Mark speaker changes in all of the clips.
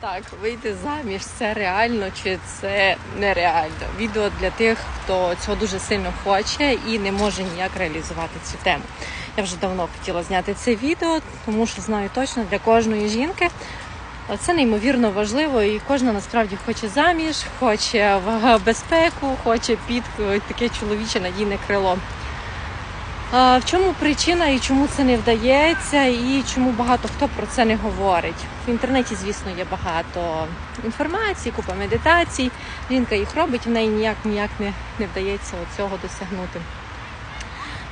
Speaker 1: Так, вийти заміж це реально чи це нереально? Відео для тих, хто цього дуже сильно хоче і не може ніяк реалізувати цю тему. Я вже давно хотіла зняти це відео, тому що знаю точно для кожної жінки це неймовірно важливо, і кожна насправді хоче заміж, хоче в безпеку, хоче під таке чоловіче надійне крило. В чому причина і чому це не вдається, і чому багато хто про це не говорить? В інтернеті, звісно, є багато інформації, купа медитацій. Жінка їх робить, в неї ніяк ніяк не, не вдається цього досягнути.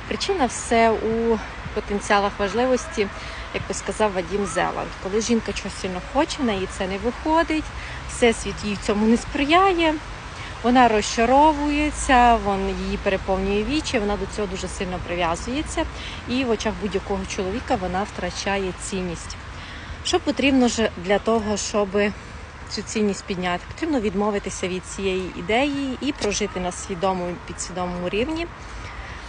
Speaker 1: Причина все у потенціалах важливості, як би сказав Вадім Зеланд. Коли жінка чогось сильно хоче, в неї це не виходить, всесвіт їй в цьому не сприяє. Вона розчаровується, він її переповнює вічі, вона до цього дуже сильно прив'язується, і в очах будь-якого чоловіка вона втрачає цінність. Що потрібно ж для того, щоб цю цінність підняти? Потрібно відмовитися від цієї ідеї і прожити на свідомому підсвідомому рівні,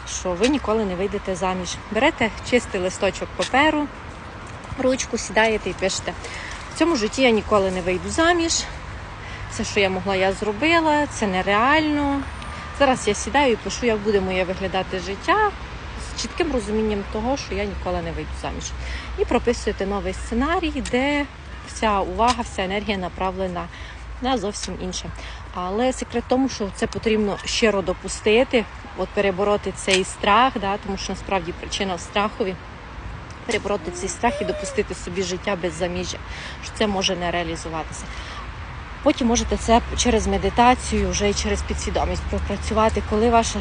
Speaker 1: що ви ніколи не вийдете заміж. Берете чистий листочок паперу, ручку, сідаєте і пишете. В цьому житті я ніколи не вийду заміж. Все, що я могла, я зробила, це нереально. Зараз я сідаю і пишу, як буде моє виглядати життя з чітким розумінням того, що я ніколи не вийду заміж. І прописуєте новий сценарій, де вся увага, вся енергія направлена на зовсім інше. Але секрет тому, що це потрібно щиро допустити, от перебороти цей страх, да, тому що насправді причина в страхові. Перебороти цей страх і допустити собі життя без заміжжя, що це може не реалізуватися. Потім можете це через медитацію, вже і через підсвідомість пропрацювати, коли ваш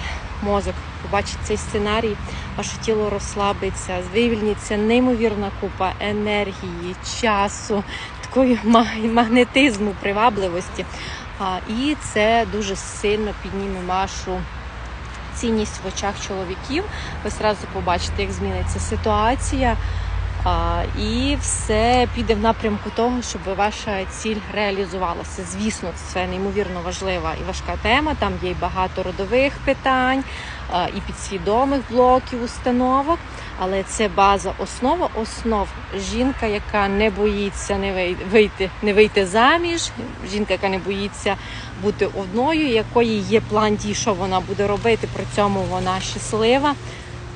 Speaker 1: мозок побачить цей сценарій, ваше тіло розслабиться, вивільниться неймовірна купа енергії, часу, такої магнетизму, привабливості. І це дуже сильно підніме вашу цінність в очах чоловіків. Ви одразу побачите, як зміниться ситуація. І все піде в напрямку того, щоб ваша ціль реалізувалася. Звісно, це неймовірно важлива і важка тема. Там є й багато родових питань і підсвідомих блоків, установок. Але це база, основа основ. Жінка, яка не боїться не вийти, не вийти заміж, жінка, яка не боїться бути одною, якої є план дій, що вона буде робити. При цьому вона щаслива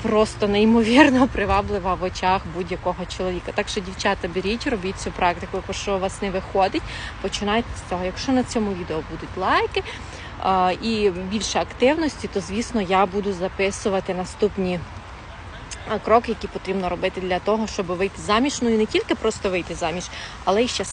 Speaker 1: просто неймовірно приваблива в очах будь-якого чоловіка. Так що, дівчата, беріть, робіть цю практику, якщо у вас не виходить, починайте з цього. Якщо на цьому відео будуть лайки і більше активності, то звісно я буду записувати наступні. Кроки, які потрібно робити для того, щоб вийти заміж, ну і не тільки просто вийти заміж, але й щасливо.